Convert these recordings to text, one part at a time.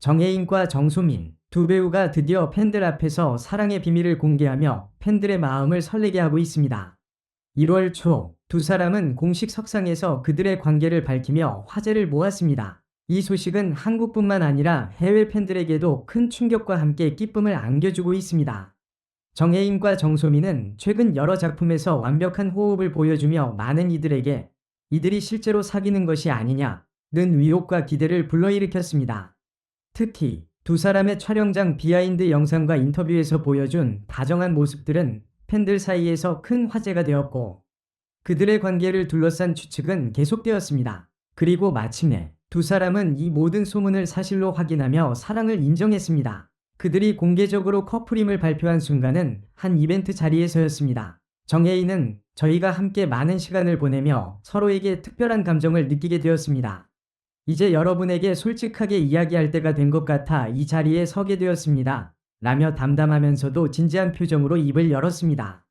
정혜인과 정소민 두 배우가 드디어 팬들 앞에서 사랑의 비밀을 공개하며 팬들의 마음을 설레게 하고 있습니다. 1월 초 두 사람은 공식 석상에서 그들의 관계를 밝히며 화제를 모았습니다. 이 소식은 한국뿐만 아니라 해외 팬들에게도 큰 충격과 함께 기쁨을 안겨주고 있습니다. 정혜인과 정소민은 최근 여러 작품에서 완벽한 호흡을 보여주며 많은 이들에게 이들이 실제로 사귀는 것이 아니냐는 의혹과 기대를 불러일으켰습니다. 특히 두 사람의 촬영장 비하인드 영상과 인터뷰에서 보여준 다정한 모습들은 팬들 사이에서 큰 화제가 되었고 그들의 관계를 둘러싼 추측은 계속되었습니다. 그리고 마침내 두 사람은 이 모든 소문을 사실로 확인하며 사랑을 인정했습니다. 그들이 공개적으로 커플임을 발표한 순간은 한 이벤트 자리에서였습니다. 정혜인은 저희가 함께 많은 시간을 보내며 서로에게 특별한 감정을 느끼게 되었습니다. 이제 여러분에게 솔직하게 이야기할 때가 된 것 같아 이 자리에 서게 되었습니다. 라며 담담하면서도 진지한 표정으로 입을 열었습니다.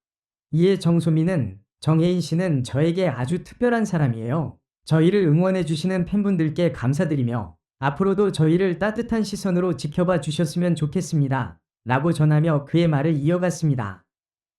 이에 정소민은 정혜인 씨는 저에게 아주 특별한 사람이에요. 저희를 응원해 주시는 팬분들께 감사드리며 앞으로도 저희를 따뜻한 시선으로 지켜봐 주셨으면 좋겠습니다. 라고 전하며 그의 말을 이어갔습니다.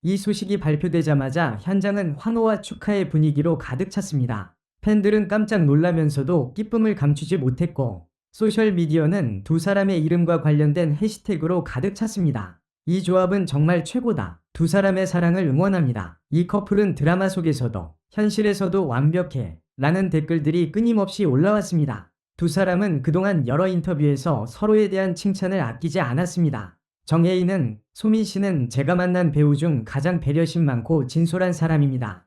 이 소식이 발표되자마자 현장은 환호와 축하의 분위기로 가득 찼습니다. 팬들은 깜짝 놀라면서도 기쁨을 감추지 못했고 소셜미디어는 두 사람의 이름과 관련된 해시태그로 가득 찼습니다. 이 조합은 정말 최고다. 두 사람의 사랑을 응원합니다. 이 커플은 드라마 속에서도 현실에서도 완벽해. 라는 댓글들이 끊임없이 올라왔습니다. 두 사람은 그동안 여러 인터뷰에서 서로에 대한 칭찬을 아끼지 않았습니다. 정혜인은 소민 씨는 제가 만난 배우 중 가장 배려심 많고 진솔한 사람입니다.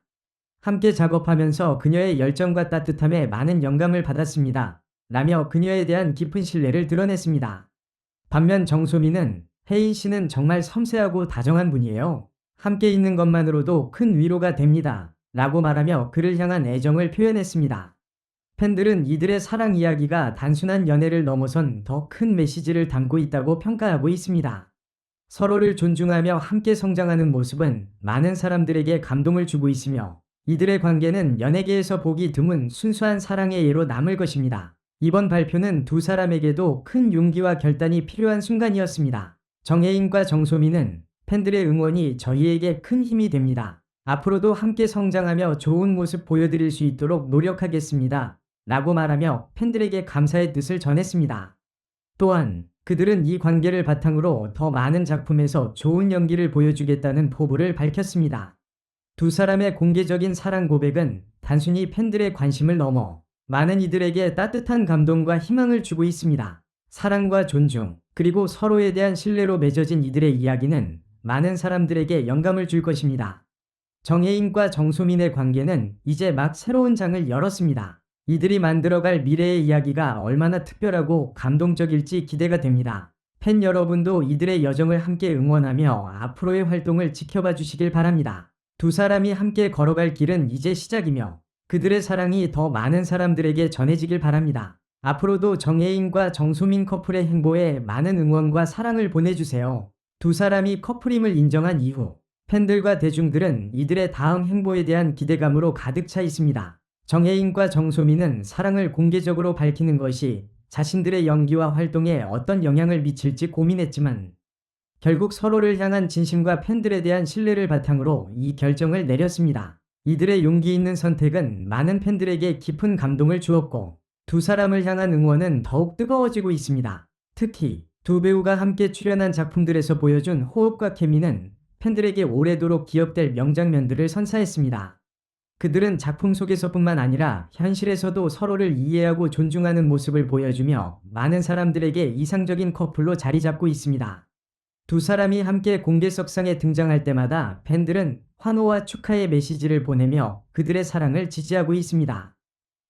함께 작업하면서 그녀의 열정과 따뜻함에 많은 영감을 받았습니다. 라며 그녀에 대한 깊은 신뢰를 드러냈습니다. 반면 정소민은 혜인 씨는 정말 섬세하고 다정한 분이에요. 함께 있는 것만으로도 큰 위로가 됩니다. 라고 말하며 그를 향한 애정을 표현했습니다. 팬들은 이들의 사랑 이야기가 단순한 연애를 넘어선 더 큰 메시지를 담고 있다고 평가하고 있습니다. 서로를 존중하며 함께 성장하는 모습은 많은 사람들에게 감동을 주고 있으며 이들의 관계는 연예계에서 보기 드문 순수한 사랑의 예로 남을 것입니다. 이번 발표는 두 사람에게도 큰 용기와 결단이 필요한 순간이었습니다. 정혜인과 정소민은 팬들의 응원이 저희에게 큰 힘이 됩니다. 앞으로도 함께 성장하며 좋은 모습 보여드릴 수 있도록 노력하겠습니다. 라고 말하며 팬들에게 감사의 뜻을 전했습니다. 또한 그들은 이 관계를 바탕으로 더 많은 작품에서 좋은 연기를 보여주겠다는 포부를 밝혔습니다. 두 사람의 공개적인 사랑 고백은 단순히 팬들의 관심을 넘어 많은 이들에게 따뜻한 감동과 희망을 주고 있습니다. 사랑과 존중, 그리고 서로에 대한 신뢰로 맺어진 이들의 이야기는 많은 사람들에게 영감을 줄 것입니다. 정혜인과 정소민의 관계는 이제 막 새로운 장을 열었습니다. 이들이 만들어갈 미래의 이야기가 얼마나 특별하고 감동적일지 기대가 됩니다. 팬 여러분도 이들의 여정을 함께 응원하며 앞으로의 활동을 지켜봐 주시길 바랍니다. 두 사람이 함께 걸어갈 길은 이제 시작이며 그들의 사랑이 더 많은 사람들에게 전해지길 바랍니다. 앞으로도 정혜인과 정소민 커플의 행보에 많은 응원과 사랑을 보내주세요. 두 사람이 커플임을 인정한 이후 팬들과 대중들은 이들의 다음 행보에 대한 기대감으로 가득 차 있습니다. 정혜인과 정소민은 사랑을 공개적으로 밝히는 것이 자신들의 연기와 활동에 어떤 영향을 미칠지 고민했지만 결국 서로를 향한 진심과 팬들에 대한 신뢰를 바탕으로 이 결정을 내렸습니다. 이들의 용기 있는 선택은 많은 팬들에게 깊은 감동을 주었고 두 사람을 향한 응원은 더욱 뜨거워지고 있습니다. 특히 두 배우가 함께 출연한 작품들에서 보여준 호흡과 케미는 팬들에게 오래도록 기억될 명장면들을 선사했습니다. 그들은 작품 속에서뿐만 아니라 현실에서도 서로를 이해하고 존중하는 모습을 보여주며 많은 사람들에게 이상적인 커플로 자리 잡고 있습니다. 두 사람이 함께 공개석상에 등장할 때마다 팬들은 환호와 축하의 메시지를 보내며 그들의 사랑을 지지하고 있습니다.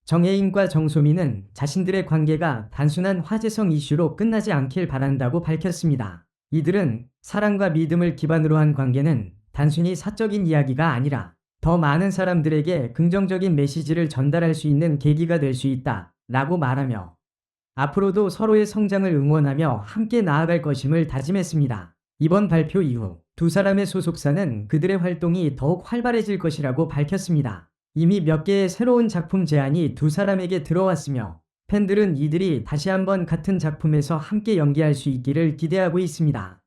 정혜인과 정소민은 자신들의 관계가 단순한 화제성 이슈로 끝나지 않길 바란다고 밝혔습니다. 이들은 사랑과 믿음을 기반으로 한 관계는 단순히 사적인 이야기가 아니라 더 많은 사람들에게 긍정적인 메시지를 전달할 수 있는 계기가 될 수 있다 라고 말하며 앞으로도 서로의 성장을 응원하며 함께 나아갈 것임을 다짐했습니다. 이번 발표 이후 두 사람의 소속사는 그들의 활동이 더욱 활발해질 것이라고 밝혔습니다. 이미 몇 개의 새로운 작품 제안이 두 사람에게 들어왔으며 팬들은 이들이 다시 한번 같은 작품에서 함께 연기할 수 있기를 기대하고 있습니다.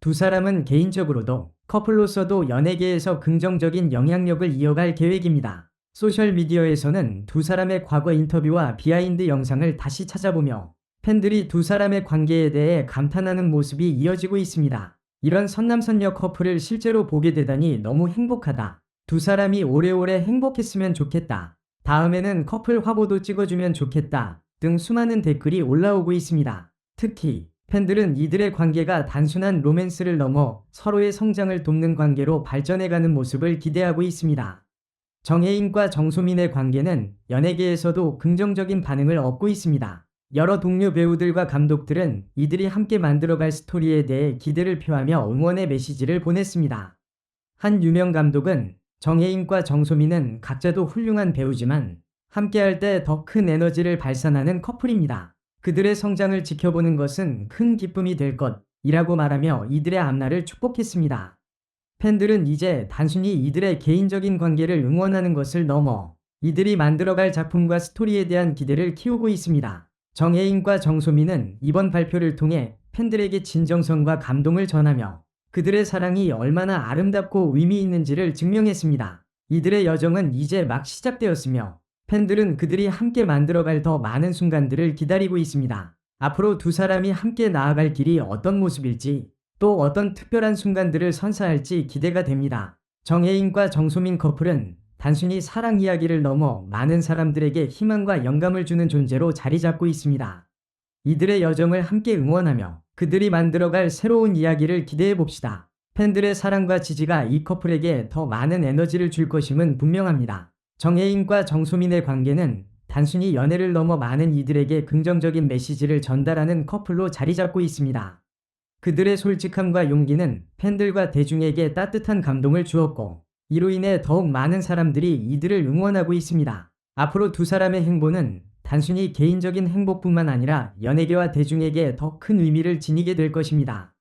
두 사람은 개인적으로도 커플로서도 연예계에서 긍정적인 영향력을 이어갈 계획입니다. 소셜미디어에서는 두 사람의 과거 인터뷰와 비하인드 영상을 다시 찾아보며 팬들이 두 사람의 관계에 대해 감탄하는 모습이 이어지고 있습니다. 이런 선남선녀 커플을 실제로 보게 되다니 너무 행복하다. 두 사람이 오래오래 행복했으면 좋겠다. 다음에는 커플 화보도 찍어주면 좋겠다. 등 수많은 댓글이 올라오고 있습니다. 특히 팬들은 이들의 관계가 단순한 로맨스를 넘어 서로의 성장을 돕는 관계로 발전해가는 모습을 기대하고 있습니다. 정혜인과 정소민의 관계는 연예계에서도 긍정적인 반응을 얻고 있습니다. 여러 동료 배우들과 감독들은 이들이 함께 만들어갈 스토리에 대해 기대를 표하며 응원의 메시지를 보냈습니다. 한 유명 감독은 정혜인과 정소민은 각자도 훌륭한 배우지만 함께할 때 더 큰 에너지를 발산하는 커플입니다. 그들의 성장을 지켜보는 것은 큰 기쁨이 될 것이라고 말하며 이들의 앞날을 축복했습니다. 팬들은 이제 단순히 이들의 개인적인 관계를 응원하는 것을 넘어 이들이 만들어갈 작품과 스토리에 대한 기대를 키우고 있습니다. 정혜인과 정소민은 이번 발표를 통해 팬들에게 진정성과 감동을 전하며 그들의 사랑이 얼마나 아름답고 의미 있는지를 증명했습니다. 이들의 여정은 이제 막 시작되었으며 팬들은 그들이 함께 만들어갈 더 많은 순간들을 기다리고 있습니다. 앞으로 두 사람이 함께 나아갈 길이 어떤 모습일지 또 어떤 특별한 순간들을 선사할지 기대가 됩니다. 정혜인과 정소민 커플은 단순히 사랑 이야기를 넘어 많은 사람들에게 희망과 영감을 주는 존재로 자리 잡고 있습니다. 이들의 여정을 함께 응원하며 그들이 만들어갈 새로운 이야기를 기대해 봅시다. 팬들의 사랑과 지지가 이 커플에게 더 많은 에너지를 줄 것임은 분명합니다. 정혜인과 정소민의 관계는 단순히 연애를 넘어 많은 이들에게 긍정적인 메시지를 전달하는 커플로 자리 잡고 있습니다. 그들의 솔직함과 용기는 팬들과 대중에게 따뜻한 감동을 주었고 이로 인해 더욱 많은 사람들이 이들을 응원하고 있습니다. 앞으로 두 사람의 행보는 단순히 개인적인 행복뿐만 아니라 연예계와 대중에게 더 큰 의미를 지니게 될 것입니다.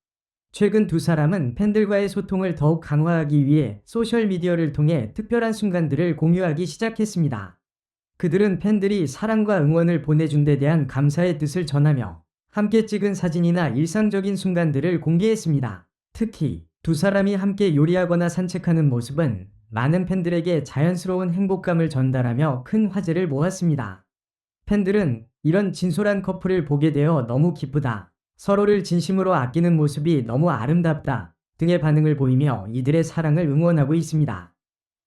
최근 두 사람은 팬들과의 소통을 더욱 강화하기 위해 소셜미디어를 통해 특별한 순간들을 공유하기 시작했습니다. 그들은 팬들이 사랑과 응원을 보내준 데 대한 감사의 뜻을 전하며 함께 찍은 사진이나 일상적인 순간들을 공개했습니다. 특히 두 사람이 함께 요리하거나 산책하는 모습은 많은 팬들에게 자연스러운 행복감을 전달하며 큰 화제를 모았습니다. 팬들은 이런 진솔한 커플을 보게 되어 너무 기쁘다. 서로를 진심으로 아끼는 모습이 너무 아름답다. 등의 반응을 보이며 이들의 사랑을 응원하고 있습니다.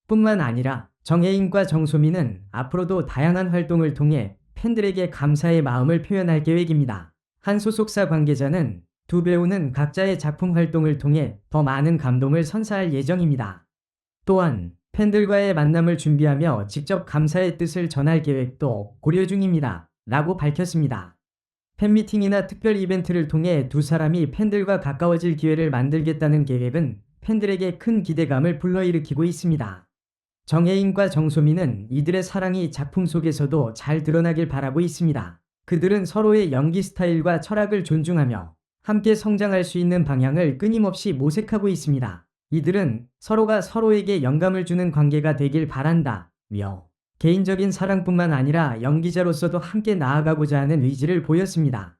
뿐만 아니라 정혜인과 정소민은 앞으로도 다양한 활동을 통해 팬들에게 감사의 마음을 표현할 계획입니다. 한 소속사 관계자는 두 배우는 각자의 작품 활동을 통해 더 많은 감동을 선사할 예정입니다. 또한 팬들과의 만남을 준비하며 직접 감사의 뜻을 전할 계획도 고려 중입니다. 라고 밝혔습니다. 팬미팅이나 특별 이벤트를 통해 두 사람이 팬들과 가까워질 기회를 만들겠다는 계획은 팬들에게 큰 기대감을 불러일으키고 있습니다. 정혜인과 정소민은 이들의 사랑이 작품 속에서도 잘 드러나길 바라고 있습니다. 그들은 서로의 연기 스타일과 철학을 존중하며 함께 성장할 수 있는 방향을 끊임없이 모색하고 있습니다. 이들은 서로가 서로에게 영감을 주는 관계가 되길 바란다 며 개인적인 사랑뿐만 아니라 연기자로서도 함께 나아가고자 하는 의지를 보였습니다.